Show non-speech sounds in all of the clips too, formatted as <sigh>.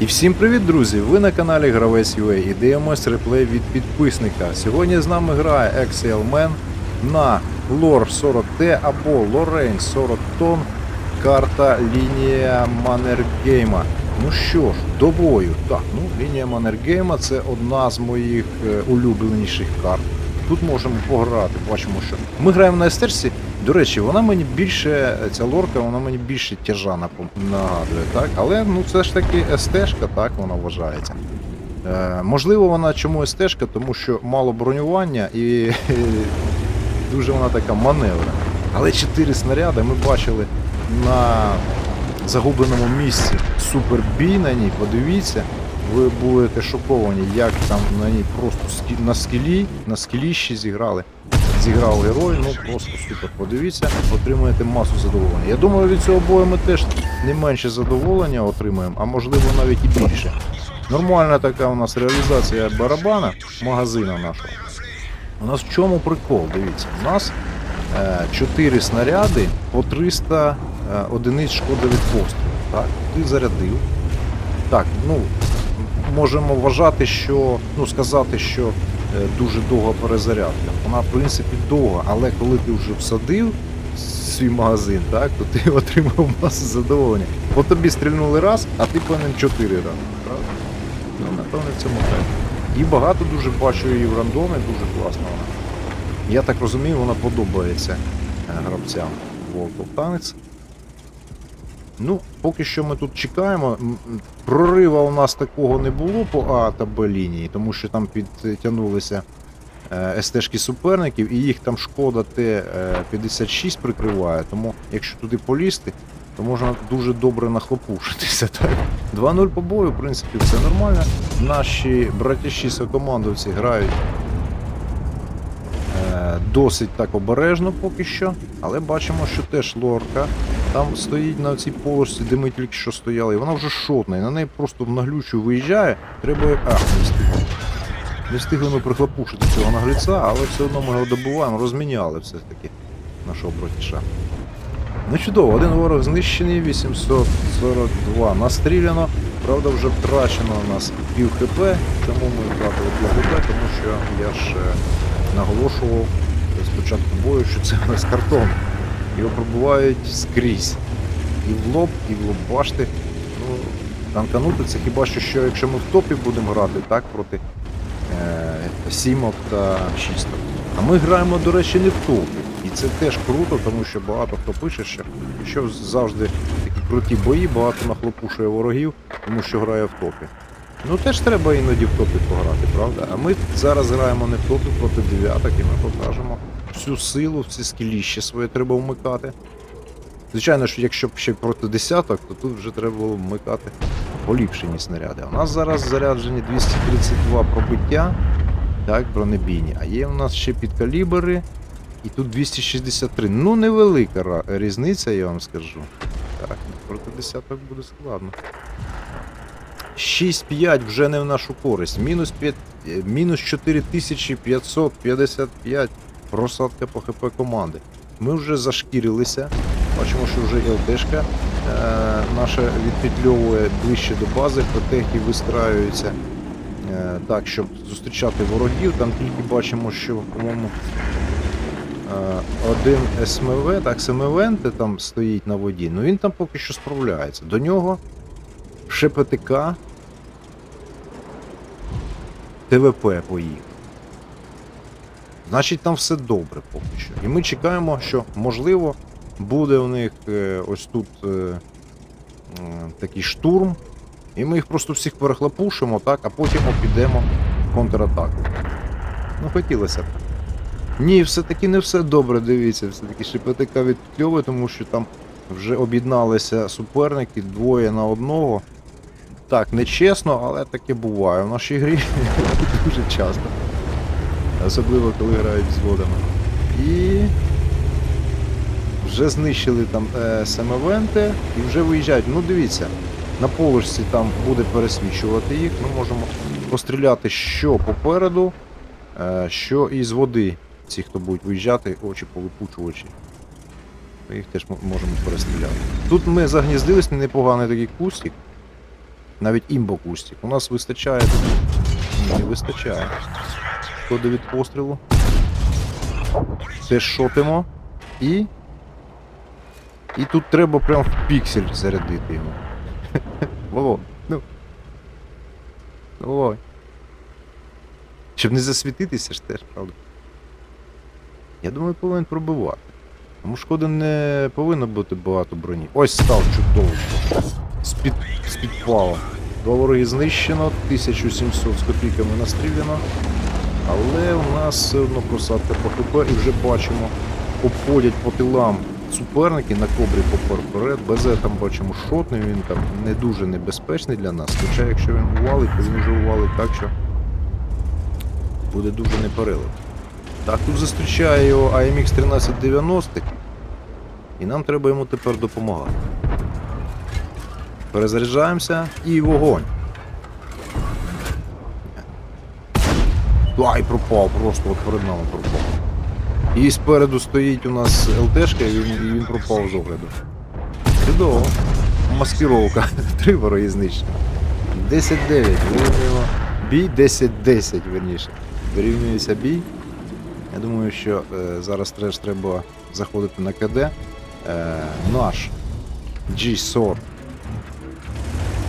І всім привіт, друзі! Ви на каналі Гравець UA і дивимось реплей від підписника. Сьогодні з нами грає XLMan на Лор 40T або Лорейн 40 тонн. Карта лінія Маннергейма. Ну що ж, до бою. Так, ну лінія Маннергейма це одна з моїх е, улюбленіших карт. Тут можемо пограти, бачимо, що ми граємо на естерсі. До речі, вона мені більше, ця лорка, вона мені більше тяжа нагадує, так? Але ну це ж таки естежка, так вона вважається. Е, можливо, вона чому естежка, тому що мало бронювання і <laughs> дуже вона така маневра. Але чотири снаряди ми бачили на загубленому місці супербій на ній. Подивіться, ви будете шоковані, як там на ній просто на скілі, на скіліщі зіграли. Зіграв герой, ну просто супер. Подивіться, отримаєте масу задоволення. Я думаю, від цього бою ми теж не менше задоволення отримаємо, а можливо навіть і більше. Нормальна така у нас реалізація барабана, магазина нашого. У нас в чому прикол? Дивіться, у нас е, 4 снаряди по 300 е, одиниць шкоди від пострілу. Так, ти зарядив. Так, ну можемо вважати, що ну сказати, що е, дуже довга перезарядка. Вона в принципі довга, але коли ти вже всадив свій магазин, так, то ти <laughs> отримав масу задоволення. По тобі стрільнули раз, а ти повинен 4 рази. Правда? Ну, напевно, в цьому так. І багато дуже бачу її в рандомі, дуже класно вона. Я так розумію, вона подобається е, гравцям World of Tanks. Ну, поки що ми тут чекаємо. Прорива у нас такого не було по А та Б лінії, тому що там підтягнулися е, СТшки суперників, і їх там шкода Т-56 прикриває. Тому якщо туди полізти, то можна дуже добре нахлопушитися. <laughs> Так? 2-0 по бою, в принципі, все нормально. Наші братіші сокомандовці грають е, досить так обережно поки що, але бачимо, що теж лорка там стоїть на цій полосі, де ми тільки що стояли, і вона вже шотна, і на неї просто в наглючу виїжджає. Треба. А, не встигли. Не встигли ми прихлопушити цього нагліця, але все одно ми його добуваємо, розміняли все ж таки нашого братіша. Ну чудово, один ворог знищений, 842 настріляно. Правда, вже втрачено у нас пів хп. Чому ми втратили пів хп? Тому що я ж наголошував з початку бою, що це у нас картон. Його пробувають скрізь. І в лоб, і в лоб башти. Ну, танканути це хіба що, що якщо ми в топі будемо грати, так, проти е, сімок та шісток. А ми граємо, до речі, не в топі. І це теж круто, тому що багато хто пише, що, що завжди такі круті бої, багато нахлопушує ворогів, тому що грає в топі. Ну теж треба іноді в топі пограти, правда? А ми зараз граємо не в топі проти дев'яток, і ми покажемо всю силу, всі скіліще своє треба вмикати. Звичайно, що якщо б ще проти десяток, то тут вже треба було вмикати поліпшені снаряди. У нас зараз заряджені 232 пробиття, так, бронебійні, а є у нас ще підкалібри, і тут 263. Ну, невелика різниця, я вам скажу. Так, проти десяток буде складно. 6-5 вже не в нашу користь. Мінус 5, е, мінус 4555 просадка по ХП команди. Ми вже зашкірилися. Бачимо, що вже ЛТшка е, наша відпетльовує ближче до бази, протехи вистраюються е, так, щоб зустрічати ворогів. Там тільки бачимо, що, по-моєму, е, один СМВ, так, СМВНТ там стоїть на воді, ну він там поки що справляється. До нього ще ПТК ТВП поїхав. Значить, там все добре поки що. І ми чекаємо, що можливо буде у них е, ось тут е, м, такий штурм, і ми їх просто всіх перехлопушимо, так, а потім підемо в контратаку. Ну, хотілося б. Ні, все-таки не все добре, дивіться, все-таки ШПТК відкльовує, тому що там вже об'єдналися суперники двоє на одного. Так, нечесно, але таке буває в нашій грі <laughs> дуже часто. Особливо коли грають взводами. І вже знищили там е, семевенти і вже виїжджають. Ну дивіться, на положці там буде пересвічувати їх. Ми можемо постріляти що попереду, е, що із води. Ці, хто будуть виїжджати, очі повипучувачі. Ми їх теж можемо перестріляти. Тут ми загніздились, непоганий такий кустик. Навіть імбо кустик. У нас вистачає тут. Не вистачає. Шкоди від пострілу. Теж шотимо. І. І тут треба прям в піксель зарядити його. <laughs> Вова, ну. Давай. Щоб не засвітитися ж теж, правда. Я думаю, повинен пробивати. Тому шкоди не повинно бути багато броні. Ось став чудово. З-під, з-під пала. Два вороги знищено, 1700 з копійками настріляно. Але у нас все одно просадка по ХП і вже бачимо, обходять по тилам суперники на кобрі попер вперед. БЗ там бачимо шотний, він там не дуже небезпечний для нас. Хоча якщо він увалить, то він вже увалить так, що буде дуже непереливо. Так, тут зустрічає його AMX 1390 і нам треба йому тепер допомагати. Перезаряджаємося і вогонь. Ай, пропав, просто от перед нами пропав. І спереду стоїть у нас ЛТшка, і він, і він пропав з огляду. Чудово. Маскировка. <laughs> Три вороги знищені. 10-9. Вирівнюємо бій. 10-10, верніше. Вирівнюється бій. Я думаю, що е, зараз теж треба заходити на КД. Е, наш G-SOR.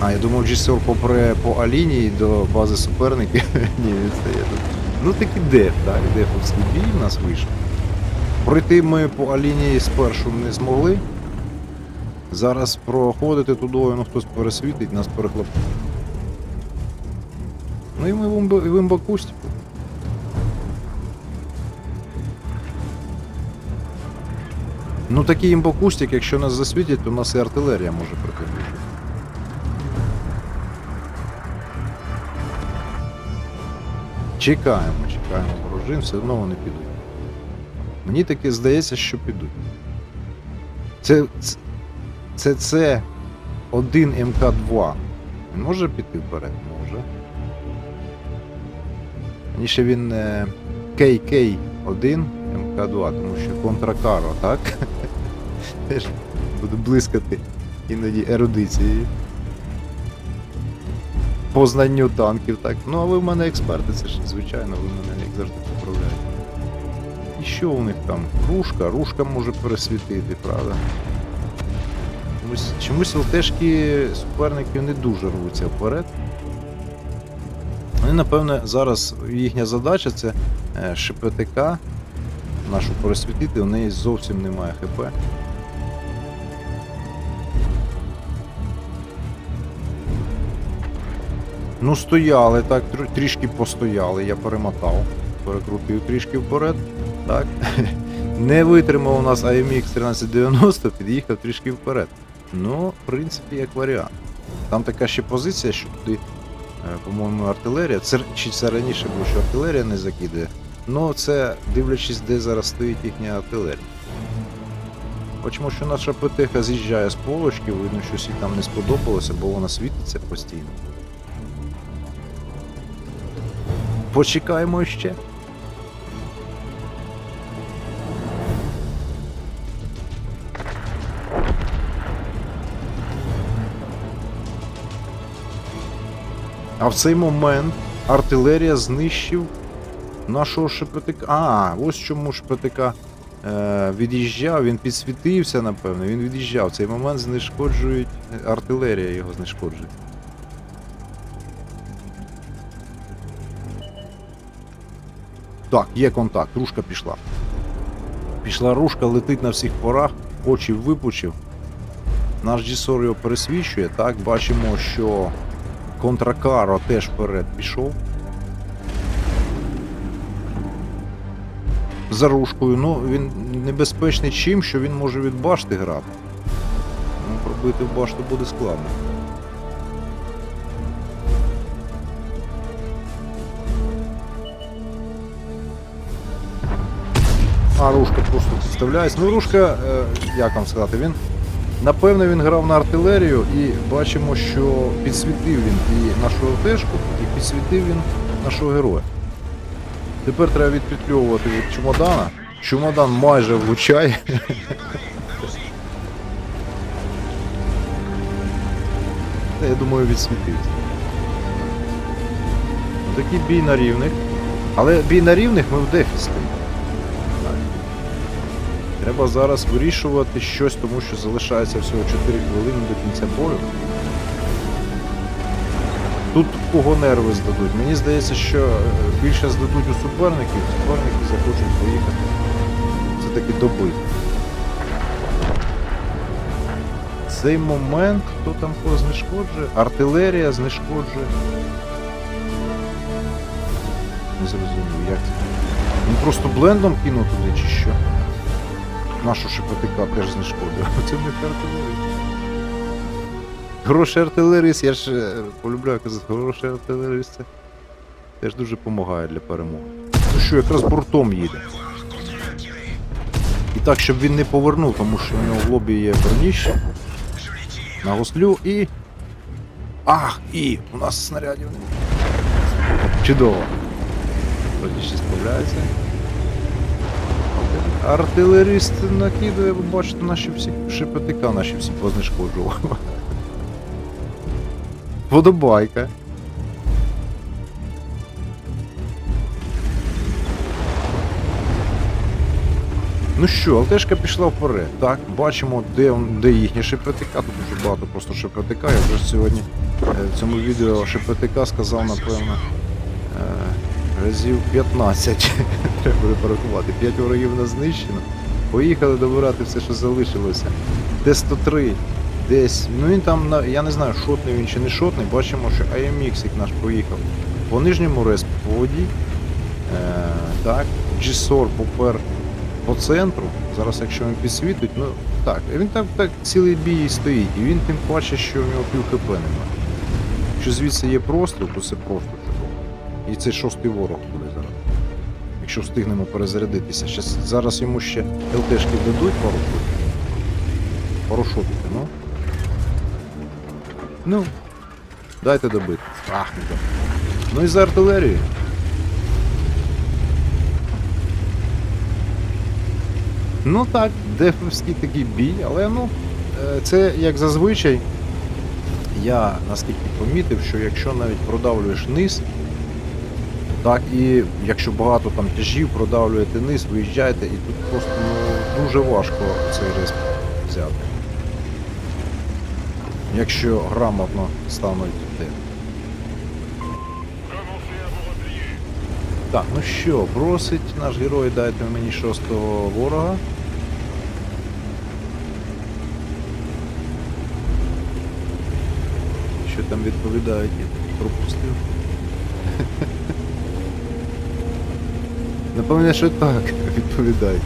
А, я думав, G-SOR попре по А-лінії до бази суперників. <laughs> Ні, він стає тут. Ну так і деф, так, дефовський бій в нас вийшов. Пройти ми по А-лінії спершу не змогли. Зараз проходити тудою, ну хтось пересвітить, нас перехлопить. Ну і ми в імба- в імбакустіку. Ну такий імбакустик, якщо нас засвітять, то нас і артилерія може прикрити. Чекаємо, чекаємо ворожин, все одно вони підуть. Мені таки здається, що підуть. Це. Це, це, це 1 МК2. Він може піти вперед? Може. Раніше він е, KK1 МК2, тому що контракаро, так? <laughs> Теж буде блискати іноді ерудицією. По знанню танків, так. Ну, а ви в мене експерти, це ж звичайно, ви мене як завжди поправляєте. І що у них там? Рушка, рушка може пересвітити, правда? Чомусь, чомусь ЛТшки суперників не дуже рвуться вперед. Вони, напевне, зараз їхня задача це е, ШПТК нашу пересвітити, у неї зовсім немає ХП. Ну, стояли, так, трішки постояли, я перемотав, перекрутив трішки вперед. Так. <laughs> Не витримав у нас AMX 1390, під'їхав трішки вперед. Ну, в принципі, як варіант. Там така ще позиція, що туди, е, по-моєму, артилерія. Це, чи це раніше було, що артилерія не закидає. Ну, це дивлячись, де зараз стоїть їхня артилерія. Бачимо, що наша ПТХ з'їжджає з полочки, видно, щось їй там не сподобалося, бо вона світиться постійно. Почекаємо ще. А в цей момент артилерія знищив нашого ШПТК. А, ось чому ШПТК е, від'їжджав, він підсвітився, напевно, він від'їжджав. В цей момент знешкоджують. Артилерія його знешкоджує. Так, є контакт, рушка пішла. Пішла рушка, летить на всіх порах, очі випучив. Наш G40 його пересвічує, так, бачимо, що Контракаро теж вперед пішов. За рушкою, ну він небезпечний чим, що він може від башти грати. Ну, пробити в башту буде складно. А, рушка просто вставляється. Ну, рушка, е, як вам сказати, він. Напевно, він грав на артилерію і бачимо, що підсвітив він і нашу ЛТшку, і підсвітив він нашого героя. Тепер треба відпетльовувати від чемодана. Чемодан майже влучає. я думаю, відсвітився. Такий бій на рівних. Але бій на рівних ми в дефісті. Треба зараз вирішувати щось, тому що залишається всього 4 хвилини до кінця бою. Тут кого нерви здадуть. Мені здається, що е, більше здадуть у суперників, суперники захочуть поїхати. Це таки добити. Цей момент, хто там кого знешкоджує? Артилерія знешкоджує. Не зрозумів, як це. Він просто блендом кинув туди чи що? Нашу шепотика теж знешкодив. <laughs> Це них артилерія. Хороший артилеріст, я ж е, полюбляю казати, хороший артилеріст це теж дуже допомагає для перемоги. Ну що, якраз бортом їде. І так, щоб він не повернув, тому що у нього в лобі є броніще. На гуслю і. Ах! І! У нас снарядів немає. Чудово. Ще справляється. Артилеріст накидує, ви бачите, наші всі шепетика наші всі познешкоджував. Подобайка. Ну що, ЛТшка пішла вперед. Так, бачимо, де, де їхні ШПТК. Тут дуже багато просто ШПТК. Я вже сьогодні е, в цьому відео ШПТК сказав, напевно, е, разів 15. Треба буде порахувати. 5 ворогів не знищено. Поїхали добирати все, що залишилося. Т-103 десь. Ну він там, я не знаю, шотний він чи не шотний. Бачимо, що AMX наш поїхав по нижньому респу по воді. Е, так, G-SOR попер по центру. Зараз, якщо він підсвітить, ну так, він там так цілий бій стоїть, і він тим паче, що в нього пів ХП немає. Якщо звідси є простріл, то це просто чудово. І це шостий ворог буде. Якщо встигнемо перезарядитися. Щас, зараз йому ще ЛТшки дадуть пару шотики, ну. Ну. Дайте добити. Ах, не так. Ну і за артилерію. Ну так, дефовський такий бій, але ну, е, це як зазвичай. Я наскільки помітив, що якщо навіть продавлюєш низ, так і якщо багато там тяжів продавлюєте низ, виїжджаєте, і тут просто ну, дуже важко цей риск взяти. Якщо грамотно стануть де. Так, ну що, просить наш герой, дайте мені шостого ворога. Що там відповідають, пропустив. <laughs> Напевне, що так <laughs> відповідають.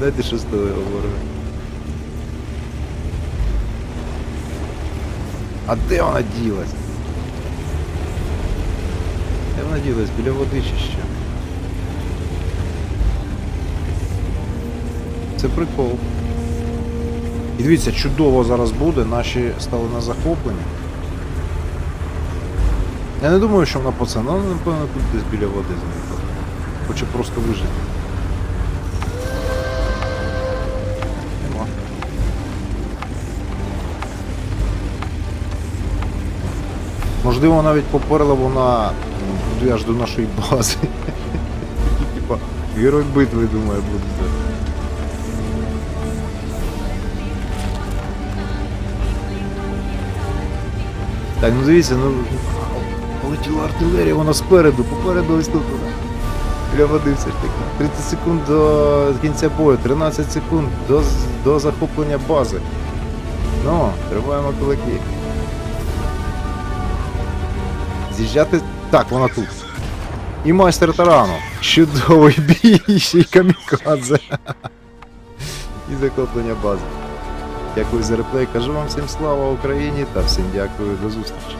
Дайте шостого ворога. А де вона ділась? Де вона ділась? Біля води чи що? Це прикол. І дивіться, чудово зараз буде, наші стали на захоплення. Я не думаю, що вона пацан, але напевно тут десь біля води зникла. Хоче просто вижити. Нема. Можливо, навіть поперла вона туди аж до нашої бази. <laughs> Типа, герой битви, думаю, буде. Так, ну дивіться, ну полетіла артилерія, вона спереду, попереду ось тут. Біля води все ж таки. 30 секунд до кінця бою, 13 секунд до, до захоплення бази. Ну, триваємо кулаки. З'їжджати. Так, вона тут. І майстер тарану. Чудовий бій, ще й камікадзе. І захоплення бази. Дякую за реплей. Кажу вам всім слава Україні та всім дякую до зустрічі.